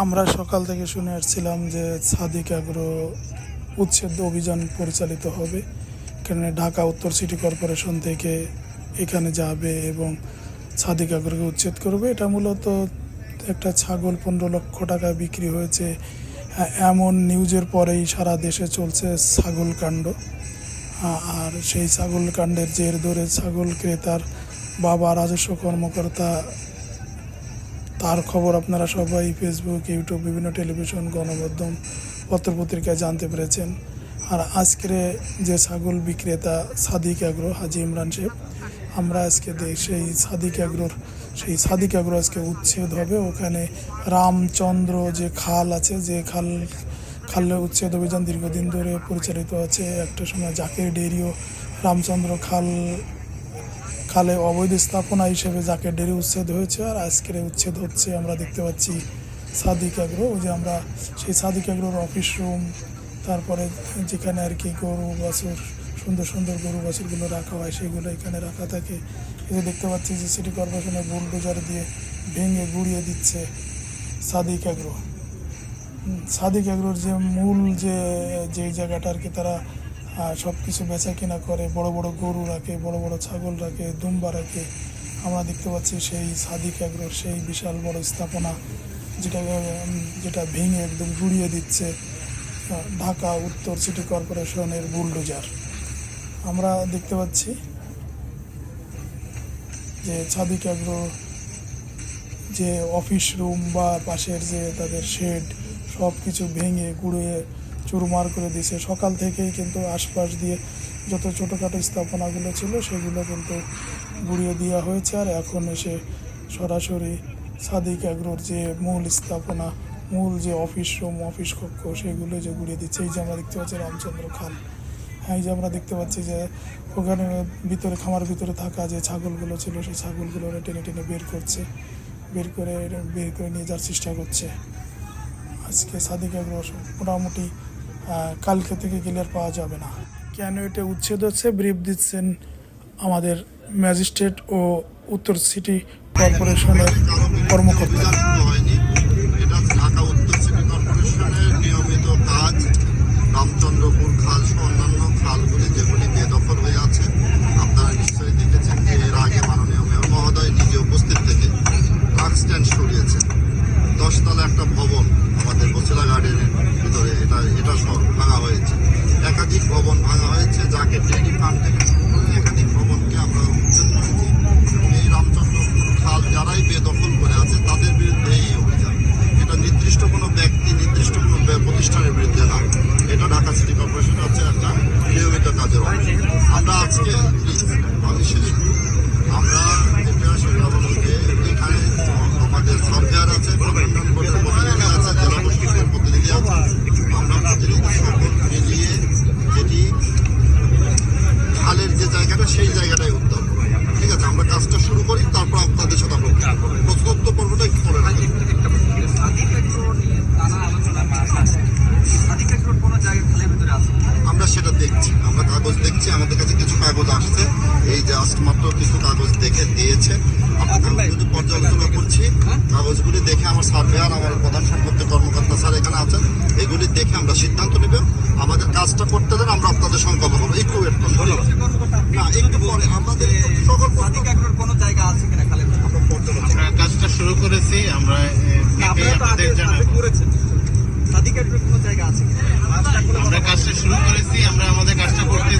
আমরা সকাল থেকে শুনে আসছিলাম যে সাদিক আগ্রো উচ্ছেদ অভিযান পরিচালিত হবে এখানে ঢাকা উত্তর সিটি কর্পোরেশন থেকে এখানে যাবে এবং সাদিক আগ্রোকে উচ্ছেদ করবে। এটা মূলত একটা ছাগল পনেরো লক্ষ টাকা বিক্রি হয়েছে। এমন নিউজের পরেই সারা দেশে চলছে ছাগল কাণ্ড। আর সেই ছাগল কাণ্ডের জের ধরে ছাগল ক্রেতার বাবা রাজস্ব কর্মকর্তা তার খবর আপনারা সবাই ফেসবুক ইউটিউব বিভিন্ন টেলিভিশন, গণমাধ্যম পত্রপত্রিকায় জানতে পেরেছেন। আর আজকের যে ছাগল বিক্রেতা সাদিক আগ্রো হাজি ইমরান শেখ আমরা আজকে দেখ সেই সাদিক আগ্রোর সেই সাদিক আগ্রো আজকে উচ্ছেদ হবে। ওখানে রামচন্দ্র যে খাল আছে, যে খাল, খালে উচ্ছেদ অভিযান দীর্ঘদিন ধরে পরিচালিত আছে। একটা সময় জাকের ডেরিও রামচন্দ্র খাল খালে অবৈধ স্থাপনা হিসেবে যাকে ডেরি উচ্ছেদ হয়েছে আর আজকের উচ্ছেদ হচ্ছে আমরা দেখতে পাচ্ছি সাদিক আগ্রো যে আমরা সেই সাদিক আগ্রোর অফিস রুম তারপরে যেখানে আর কি গরু, বাছুর, সুন্দর সুন্দর গরু, বাছুরগুলো রাখা হয়, সেগুলো এখানে রাখা থাকে। এই দেখতে পাচ্ছি যে সিটি কর্পোরেশনের বুলডোজার দিয়ে ভেঙে গুড়িয়ে দিচ্ছে সাদিক আগ্রো সাদিক এগুলোর যে মূল যে যে জায়গাটা আর কি তারা সব কিছু বেচা কিনা করে, বড় বড় গরু রাখে, বড় বড় ছাগল রাখে, দুম্বা রাখে। আমরা দেখতে পাচ্ছি সেই সাদিক এগুলোর সেই বিশাল বড় স্থাপনা, যেটা যেটা ভেঙে একদম গুড়িয়ে দিচ্ছে ঢাকা উত্তর সিটি কর্পোরেশনের বুলডোজার। আমরা দেখতে পাচ্ছি যে সাদিক এগ্রো যে অফিস রুম বা পাশের যে তাদের শেড সব কিছু ভেঙে, গুঁড়িয়ে চুরমার করে দিয়েছে সকাল থেকেই কিন্তু আশপাশ দিয়ে যত ছোটোখাটো স্থাপনাগুলো ছিল সেগুলো কিন্তু গুঁড়িয়ে দেওয়া হয়েছে। আর এখন এসে সরাসরি সাদিক আগ্রোর যে মূল স্থাপনা, মূল যে অফিস রুম, অফিস কক্ষ, সেগুলো যে গুড়িয়ে দিচ্ছে। এই যে আমরা দেখতে পাচ্ছি রামচন্দ্র খাল। হ্যাঁ এই যে আমরা দেখতে পাচ্ছি যে ওখানে ভিতরে, খামার ভিতরে থাকা যে ছাগলগুলো ছিল, সেই ছাগলগুলো টেনে টেনে বের করছে। বের করে বের করে নিয়ে যাওয়ার চেষ্টা করছে। আজকে সাদিক আগ্রহ মোটামুটি কালকে থেকে ক্লিয়ার পাওয়া যাবে না। কেন এটা উচ্ছেদ হচ্ছে? ব্রিফ দিচ্ছেন আমাদের ম্যাজিস্ট্রেট ও উত্তর সিটি কর্পোরেশনের কর্মকর্তা হয়নি এটা ঢাকা উত্তর সিটি কর্পোরেশনের নিয়মিত কাজ রামচন্দ্রপুর খাল সহ অন্যান্য খালগুলি যেগুলি বেদখল হয়ে আছে আপনারা নিশ্চয়ই দেখেছেন যে এর আগে মাননীয় মেয়র মহোদয় নিজে উপস্থিত থেকে ট্রাক স্ট্যান্ড সরিয়েছেন দশতলা একটা ভবন আমাদের বসিলা গার্ডেনের ভিতরে এটা এটা সব ভাঙা হয়েছে একাধিক ভবন ভাঙা হয়েছে যাকে ডেরি ফান্ড থেকে শুরু করে একাধিক ভবনকে আমরা উচ্ছেদ করেছি এবং এই রামচন্দ্রপুর খাল যারাই বেদখল করে আছে তাদের বিরুদ্ধে এই অভিযান এটা নির্দিষ্ট কোনো ব্যক্তি নির্দিষ্ট কোনো বে- প্রতিষ্ঠানের বিরুদ্ধে না এটা ঢাকা সিটি কর্পোরেশন হচ্ছে একটা নিয়মিত কাজের অংশ আমরা আজকে please, আমি শেষ করি। আমরা যেটা সেটা হলো যে এখানে আমাদের সার্ভেয়ার আছে কমান্ডান্ট বোর্ডের প্রতিনিধি আছে জেলা প্রশাসনের প্রতিনিধি আছে আমরা প্রতিনিধি সকল মিলিয়ে যেটি খালের যে জায়গাটা সেই জায়গাটাই উদ্ধার করব। ঠিক আছে আমরা কাজটা শুরু করি তারপর আপনাদের সাথে আমরা প্রশ্নোত্তর পর্বটা একটু পরে রাখি আমরা সেটা দেখছি। আমরা কাগজ দেখছি আমাদের কাছে কিছু কাগজ আসছে। এই জাস্ট মাত্র কিছু কাগজ দেখে দিয়েছে। আমরা কাগজগুলি পর্যালোচনা করছি কাগজগুলি দেখে আমার সার্ভেয়ার আমার প্রধান সম্পত্তি কর্মকর্তা স্যার এখানে আছেন এগুলি দেখে আমরা সিদ্ধান্ত নেব। আমাদের কাজটা করতে দেন আমরা আপনাদের সঙ্গে করব একটু ওয়েট করুন। না একটু পরে। আমাদের সকল আমরা পর্যালোচনা আমরা কাজটা শুরু করেছি আমরা আপনাদের জানাব। আমরা কাজটা শুরু করেছি আমরা আমাদের কাজটা করতে